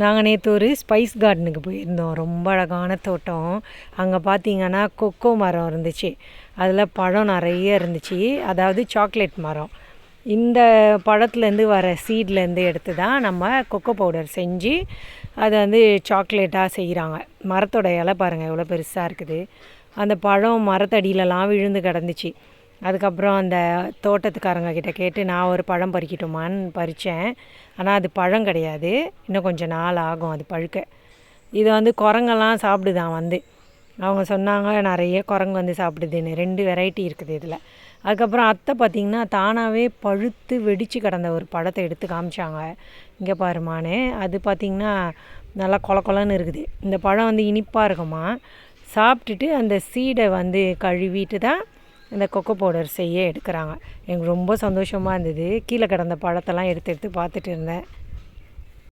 நாங்கள் நேற்று ஒரு ஸ்பைஸ் கார்டனுக்கு போயிருந்தோம். ரொம்ப அழகான தோட்டம். அங்கே பார்த்தீங்கன்னா கொக்கோ மரம் இருந்துச்சு. அதில் பழம் நிறைய இருந்துச்சு. அதாவது சாக்லேட் மரம். இந்த பழத்துலேருந்து வர சீட்லேருந்து எடுத்து தான் நம்ம கொக்கோ பவுடர் செஞ்சு அதை வந்து சாக்லேட்டாக செய்கிறாங்க மரத்தோட இலை பாருங்கள் எவ்வளோ பெருசாக இருக்குது. அந்த பழம் மரத்தடியிலலாம் விழுந்து கிடந்துச்சு. அதுக்கப்புறம் அந்த தோட்டத்துக்காரங்க கிட்ட கேட்டு நான் ஒரு பழம் பறிக்கட்டுமான்னு பறித்தேன் ஆனால் அது பழம் கிடையாது. இன்னும் கொஞ்சம் நாள் ஆகும் அது பழுக்க. இது வந்து குரங்கெல்லாம் சாப்பிடுதான் வந்து. அவங்க சொன்னாங்க நிறைய குரங்கு வந்து சாப்பிடுதுன்னு. ரெண்டு வெரைட்டி இருக்குது இதில். அதுக்கப்புறம் அத்தை பார்த்திங்கன்னா தானாகவே பழுத்து வெடித்து கிடந்த ஒரு பழத்தை எடுத்து காமிச்சாங்க. இங்கே பாருமானே அது பார்த்திங்கன்னா நல்லா கொல கொலன்னு இருக்குது. இந்த பழம் வந்து இனிப்பாக இருக்குமா? சாப்பிட்டுட்டு அந்த சீடை வந்து கழுவிட்டு தான் இந்த கொக்கோ பவுடர் செய்ய எடுக்கிறாங்க. எனக்கு ரொம்ப சந்தோஷமாக இருந்தது. கீழே கிடந்த பழத்தெல்லாம் எடுத்து எடுத்து பார்த்துட்டு இருந்தேன்.